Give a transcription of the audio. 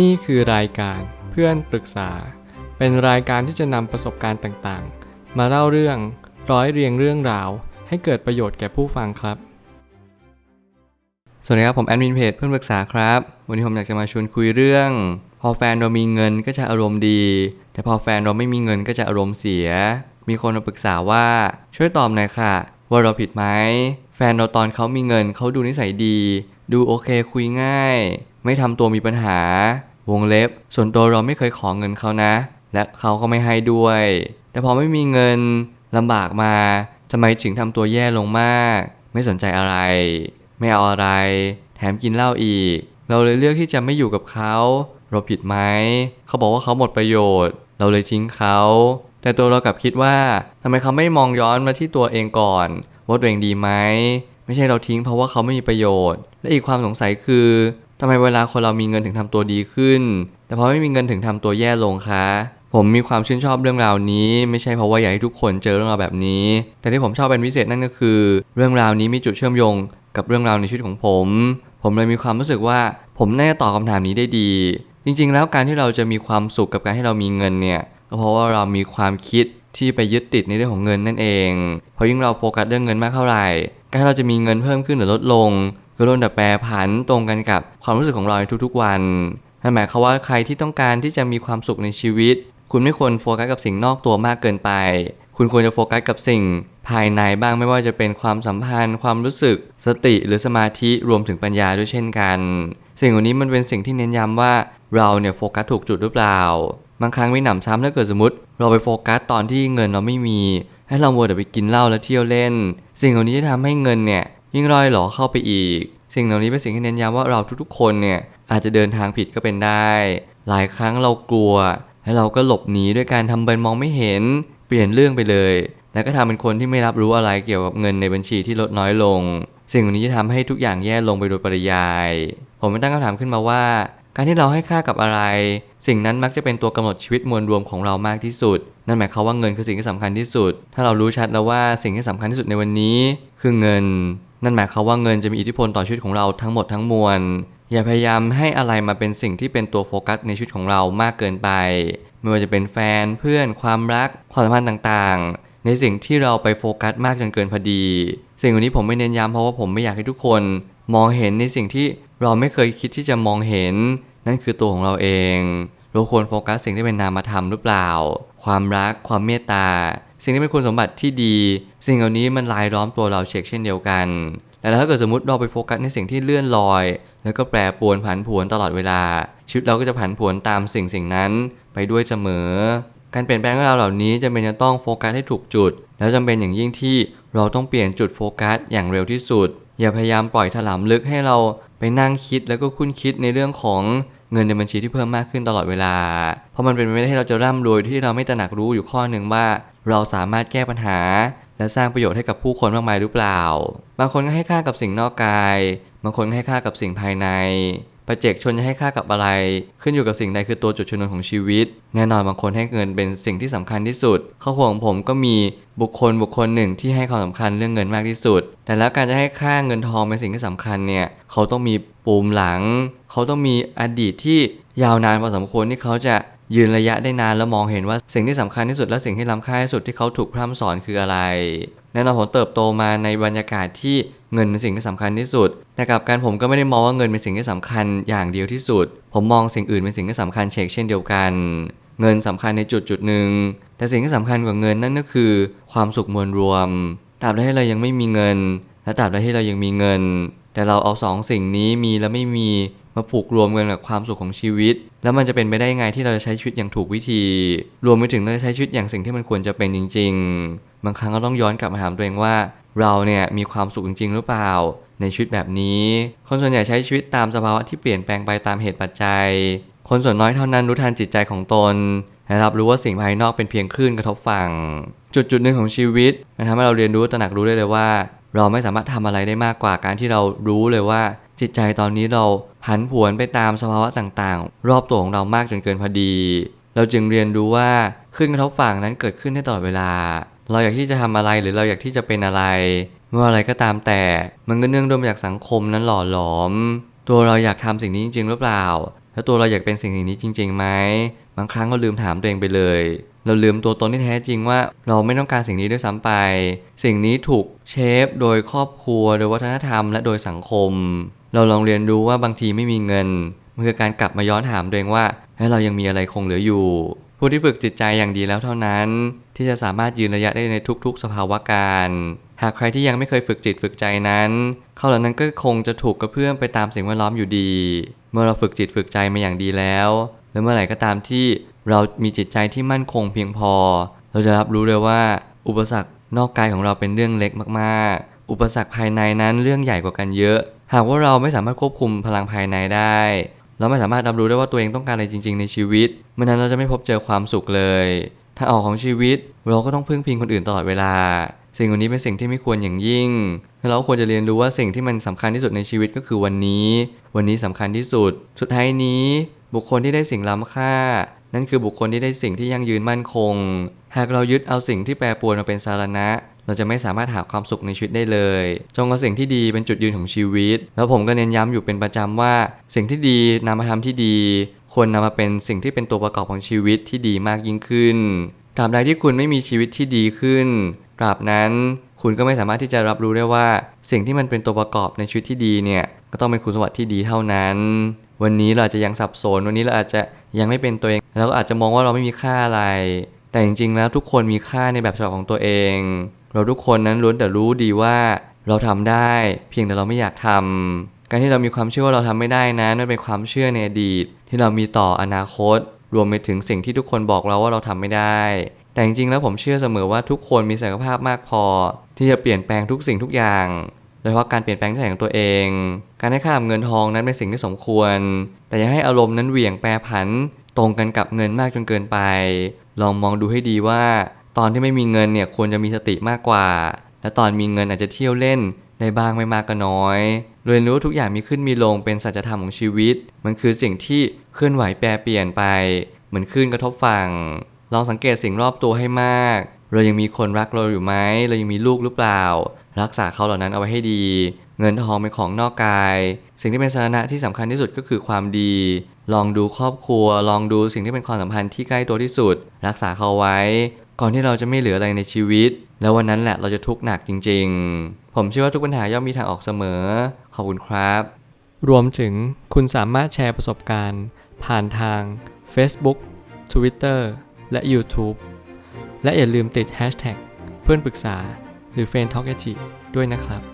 นี่คือรายการเพื่อนปรึกษา เป็นรายการที่จะนำประสบการณ์ต่างๆ มาเล่าเรื่องร้อยเรียงเรื่องราว ให้เกิดประโยชน์แก่ผู้ฟังครับ สวัสดีครับ ผมแอดมินเพจเพื่อนปรึกษาครับ วันนี้ผมอยากจะมาชวนคุยเรื่อง พอแฟนเรามีเงินก็จะอารมณ์ดี แต่พอแฟนเราไม่มีเงินก็จะอารมณ์เสีย มีคนมาปรึกษาว่าช่วยตอบหน่อยค่ะ ว่าเราผิดไหมแฟนเราตอนเขามีเงินเขาดูนิสัยดี ดูโอเคคุยง่าย ไม่ทำตัวมีปัญหา วงเล็บ ส่วนตัวเราไม่เคยขอเงินเขานะ และเขาก็ไม่ให้ด้วย แต่พอไม่มีเงินลำบากมาทำไมถึงทำตัวแย่ลงมาก ไม่สนใจอะไร ไม่เอาอะไร แถมกินเหล้าอีก เราเลยเลือกที่จะไม่อยู่กับเขา เราผิดไหม เขาบอกว่าเขาหมดประโยชน์ เราเลยทิ้งเขา แต่ตัวเรากลับคิดว่าทำไมเขาไม่มองย้อนมาที่ตัวเองก่อน ว่าตัวเองดีไหม ไม่ใช่เราทิ้งเพราะว่าเขาไม่มีประโยชน์ และอีกความสงสัยคือ ทำไมเวลาคนเรามีเงินถึงทำตัวดีขึ้น แต่พอไม่มีเงินถึงทำตัวแย่ลงคะ ผมมีความชื่นชอบเรื่องราวนี้ ไม่ใช่เพราะว่าอยากให้ทุกคนเจอเรื่องราวแบบนี้ แต่ที่ผมชอบเป็นพิเศษนั่นก็คือ เรื่องราวนี้มีจุดเชื่อมโยงกับเรื่องราวในชีวิตของผม ผมเลยมีความรู้สึกว่า ผมน่าจะตอบคำถามนี้ได้ดี จริง ๆ แล้วการที่เราจะมีความสุขกับการที่เรามีเงินเนี่ยก็เพราะว่าเรามีความคิดที่ไปยึดติดในเรื่องของเงินนั่นเองเพราะยิ่งเราโฟกัสเรื่องเงินมากเท่าไหร่ การที่เราจะมีเงินเพิ่มขึ้นหรือลดลง ก็ล้นแต่แปรผันตรงกันกับ ความรู้สึกของเราในทุกๆวันนั่นหมายความว่าใครที่ต้องการที่จะมีความสุขในชีวิต คุณไม่ควรโฟกัสกับสิ่งนอกตัวมากเกินไป คุณควรจะโฟกัสกับสิ่งภายในบ้างไม่ว่าจะเป็นความสัมพันธ์ ความรู้สึก สติหรือสมาธิรวมถึงปัญญาด้วยเช่นกัน สิ่งเหล่านี้มันเป็นสิ่งที่เน้นย้ำว่าเราเนี่ยโฟกัสถูกจุดหรือเปล่า บางครั้งไม่หนำซ้ำถ้าเกิดสมมติ เราไปโฟกัสตอนที่เงินเราไม่มี ให้เรามัวแต่ไปกินเหล้าแล้วเที่ยวเล่น สิ่งเหล่านี้จะทำให้เงินเนี่ยยิ่งร่อยหลอเข้าไปอีก สิ่งเหล่านี้เป็นสิ่งที่เน้นย้ำว่าเราทุกๆ คนเนี่ยอาจจะเดินทางผิดก็เป็นได้ หลายครั้งเรากลัว และเราก็หลบหนีด้วยการทำเป็นมองไม่เห็น เปลี่ยนเรื่องไปเลย แล้วก็ทำเป็นคนที่ไม่รับรู้อะไรเกี่ยวกับเงินในบัญชีที่ลดน้อยลง สิ่งเหล่านี้จะทำให้ทุกอย่างแย่ลงไปโดยปริยาย ผมไม่ตั้งคำถามขึ้นมาว่า การที่เราให้ค่ากับอะไร สิ่งนั้นมักจะเป็นตัวกำหนดชีวิตมวลรวมของเรามากที่สุด นั่นหมายความว่าเงินคือสิ่งที่สำคัญที่สุด ถ้าเรารู้ชัดแล้วว่าสิ่งที่สำคัญที่สุดในวันนี้ คือเงิน นั่นหมายความว่าเงินจะมีอิทธิพลต่อชีวิตของเราทั้งหมดทั้งมวล อย่าพยายามให้อะไรมาเป็นสิ่งที่เป็นตัวโฟกัสในชีวิตของเรามากเกินไป ไม่ว่าจะเป็นแฟนเพื่อนความรักความสัมพันธ์ต่างๆ ในสิ่งที่เราไปโฟกัสมากจนเกินพอดี สิ่งเหล่านี้ผมไม่เน้นย้ำเพราะว่าผมไม่อยากให้ทุกคนมองเห็นในสิ่งที่เราไม่เคยคิดที่จะมองเห็น นั่นคือตัวของเราเองเราควรโฟกัสสิ่งที่เป็นนามธรรมหรือเปล่า ความรัก ความเมตตา สิ่งที่เป็นคุณสมบัติที่ดี สิ่งเหล่านี้มันลายล้อมตัวเราเช็คเช่นเดียวกัน แต่ถ้าเกิดสมมติเราไปโฟกัสในสิ่งที่เลื่อนลอย แล้วก็แปรปวนผันผวนตลอดเวลา ชีวิตเราก็จะผันผวนตามสิ่งสิ่งนั้นไปด้วยเสมอ การเปลี่ยนแปลงของเราเหล่านี้จำเป็นจะต้องโฟกัสให้ถูกจุด แล้วจำเป็นอย่างยิ่งที่เราต้องเปลี่ยนจุดโฟกัสอย่างเร็วที่สุด อย่าพยายามปล่อยถลำลึกให้เราไปนั่งคิดแล้วก็คุ้นคิดในเรื่องของเงินในบัญชีที่เพิ่มมากขึ้นตลอดเวลา เพราะมันเป็นไปไม่ได้ที่เราจะร่ำรวยที่เราไม่ตระหนักรู้อยู่ข้อหนึ่งว่า เราสามารถแก้ปัญหา และสร้างประโยชน์ให้กับผู้คนมากมายหรือเปล่า บางคนก็ให้ค่ากับสิ่งนอกกาย บางคนให้ค่ากับสิ่งภายในประเจกชนจะให้ค่ากับอะไร ขึ้นอยู่กับสิ่งใดคือตัวจุดชนวนของชีวิต แน่นอนบางคนให้เงินเป็นสิ่งที่สำคัญที่สุดครอบครัวของผมก็มีบุคคลบุคคลหนึ่งที่ให้ความสำคัญเรื่องเงินมากที่สุด แต่แล้วการจะให้ค่าเงินทองเป็นสิ่งที่สำคัญเนี่ยเขาต้องมีปูมหลัง เขาต้องมีอดีตที่ยาวนานพอสมควรที่เขาจะ ยืนระยะได้นานแล้วมองเห็นว่าสิ่งที่สำคัญที่สุดและสิ่งที่ล้ำค่าที่สุดที่เขาถูกพร่ำสอนคืออะไรแน่นอนผมเติบโตมาในบรรยากาศที่เงินเป็นสิ่งที่สำคัญที่สุดแต่กับการผมก็ไม่ได้มองว่าเงินเป็นสิ่งที่สำคัญอย่างเดียวที่สุด ผมมองสิ่งอื่นเป็นสิ่งที่สำคัญเชกเช่นเดียวกัน เงินสำคัญในจุดจุดหนึ่งแต่สิ่งที่สำคัญกว่าเงินนั่นก็คือ ความสุขมวลรวมตราบใดที่เรายังไม่มีเงิน และตราบใดที่เรายังมีเงิน แต่เราเอาสองสิ่งนี้มีและไม่มี มาผูกรวมกันกับความสุขของชีวิต แล้วมันจะเป็นไปได้ยังไงที่เราจะใช้ชีวิตอย่างถูกวิธี รวมไปถึงเราจะใช้ชีวิตอย่างสิ่งที่มันควรจะเป็นจริง ๆ บางครั้งก็ต้องย้อนกลับมาถามตัวเองว่า เราเนี่ยมีความสุขจริง ๆ หรือเปล่า ในชีวิตแบบนี้ คนส่วนใหญ่ใช้ชีวิตตามสภาวะที่เปลี่ยนแปลงไปตามเหตุปัจจัย คนส่วนน้อยเท่านั้นรู้ทันจิตใจของตนและรับรู้ว่าสิ่งภายนอกเป็นเพียงคลื่นกระทบฝั่ง จุดจุดหนึ่งของชีวิตมันทำให้เราเรียนรู้ตระหนักรู้ได้เลยว่า เราไม่สามารถทำอะไรได้มากกว่าการที่เรารู้เลยว่า จิตใจตอนนี้เรา ผันผวนไปตามสภาวะต่างๆ รอบตัวของเรามากจนเกินพอดี เราจึงเรียนรู้ว่าคลื่นกระทบฝั่งนั้นเกิดขึ้นได้ตลอดเวลา เราอยากที่จะทำอะไรหรือเราอยากที่จะเป็นอะไรไม่ว่าอะไรก็ตามแต่ มันก็เนื่องด้วยมาจากสังคมนั้นหล่อหลอม ตัวเราอยากทำสิ่งนี้จริงๆหรือเปล่า แล้วตัวเราอยากเป็นสิ่งนี้จริงๆไหมบางครั้งเราลืมถามตัวเองไปเลย เราลืมตัวตนที่แท้จริงว่าเราไม่ต้องการสิ่งนี้ด้วยซ้ำไป สิ่งนี้ถูกเชฟโดยครอบครัว โดยวัฒนธรรม และโดยสังคม เราลองเรียนรู้ว่าบางทีไม่มีเงินมันคือการกลับมาย้อนถามตัวเองว่าให้เรายังมีอะไรคงเหลืออยู่ ผู้ที่ฝึกจิตใจอย่างดีแล้วเท่านั้น ที่จะสามารถยืนระยะได้ในทุก ๆ สภาวะการ หากใครที่ยังไม่เคยฝึกจิตฝึกใจนั้น เขาเหล่านั้นก็คงจะถูกกระเพื่อมไปตามสิ่งแวดล้อมอยู่ดี เมื่อเราฝึกจิตฝึกใจมาอย่างดีแล้ว และเมื่อไหร่ก็ตามที่เรามีจิตใจที่มั่นคงเพียงพอ เราจะรับรู้เลยว่า อุปสรรคนอกกายของเราเป็นเรื่องเล็กมากๆ อุปสรรคภายในนั้นเรื่องใหญ่กว่ากันเยอะ หากว่าเราไม่สามารถควบคุมพลังภายในได้ เราไม่สามารถรับรู้ได้ว่าตัวเองต้องการอะไรจริง ๆ ในชีวิตเมื่อนั้นเราจะไม่พบเจอความสุขเลยทางออกของชีวิต เราก็ต้องพึ่งพิงคนอื่นตลอดเวลา สิ่งเหล่านี้เป็นสิ่งที่ไม่ควรอย่างยิ่งและเราควรจะเรียนรู้ว่าสิ่งที่มันสำคัญที่สุดในชีวิตก็คือวันนี้ วันนี้สำคัญที่สุด สุดท้ายนี้ บุคคลที่ได้สิ่งล้ำค่า นั่นคือบุคคลที่ได้สิ่งที่ยั่งยืนมั่นคง หากเรายึดเอาสิ่งที่แปรปรวนมาเป็นสาระ เราจะไม่สามารถหาความสุขในชีวิตได้เลย จงเอาสิ่งที่ดีเป็นจุดยืนของชีวิต แล้วผมก็เน้นย้ำอยู่เป็นประจำว่า สิ่งที่ดีนำมาทำที่ดี ควรนำมาเป็นสิ่งที่เป็นตัวประกอบของชีวิตที่ดีมากยิ่งขึ้น ตราบใดที่คุณไม่มีชีวิตที่ดีขึ้น ตราบนั้นคุณก็ไม่สามารถที่จะรับรู้ได้ว่า สิ่งที่มันเป็นตัวประกอบในชีวิตที่ดีเนี่ย ก็ต้องเป็นคุณสมบัติที่ดีเท่านั้น วันนี้เราอาจจะยังสับสน วันนี้เราอาจจะยังไม่เป็นตัวเองแล้วก็อาจจะมองว่าเราไม่มีค่าอะไร แต่จริงๆแล้วทุกคนมีค่าในแบบฉบับของตัวเอง เราทุกคนนั้นล้วนแต่รู้ดีว่าเราทำได้ เพียงแต่เราไม่อยากทำการที่เรามีความเชื่อว่าเราทำไม่ได้นั้นนั่นเป็นความเชื่อในอดีต ที่เรามีต่ออนาคต รวมไปถึงสิ่งที่ทุกคนบอกเราว่าเราทำไม่ได้ แต่จริงๆแล้วผมเชื่อเสมอว่าทุกคนมีศักยภาพมากพอ ที่จะเปลี่ยนแปลงทุกสิ่งทุกอย่างโดยเฉพาะการเปลี่ยนแปลงนิสัยของตัวเอง การให้ค่าเงินทองนั้นเป็นสิ่งที่สมควร แต่อย่าให้อารมณ์นั้นเหวี่ยงแปรผัน ตรงกันกับเงินมากจนเกินไป ลองมองดูให้ดีว่า ตอนที่ไม่มีเงินเนี่ยควรจะมีสติมากกว่า และตอนมีเงินอาจจะเที่ยวเล่นได้บ้างไม่มากก็น้อย เรียนรู้ทุกอย่างมีขึ้นมีลงเป็นสัจธรรมของชีวิต มันคือสิ่งที่เคลื่อนไหวแปรเปลี่ยนไป เหมือนคลื่นกระทบฝั่ง ลองสังเกตสิ่งรอบตัวให้มาก เรายังมีคนรักเราอยู่ไหม เรายังมีลูกหรือเปล่า รักษาเขาเหล่านั้นเอาไว้ให้ดี เงินทองเป็นของนอกกาย สิ่งที่เป็นสาระที่สำคัญที่สุดก็คือความดี ลองดูครอบครัว ลองดูสิ่งที่เป็นความสัมพันธ์ที่ใกล้ตัวที่สุด รักษาเขาไว้ ก่อนที่เราจะไม่เหลืออะไรในชีวิต แล้ววันนั้นแหละเราจะทุกข์หนักจริง ๆ ผมเชื่อว่าทุกปัญหาย่อมมีทางออกเสมอ ขอบคุณครับ รวมถึงคุณสามารถแชร์ประสบการณ์ ผ่านทาง Facebook Twitter และ YouTube และอย่าลืมติด Hashtag เพื่อนปรึกษาหรือ f r ร e n d t a l k ด้วยนะครับ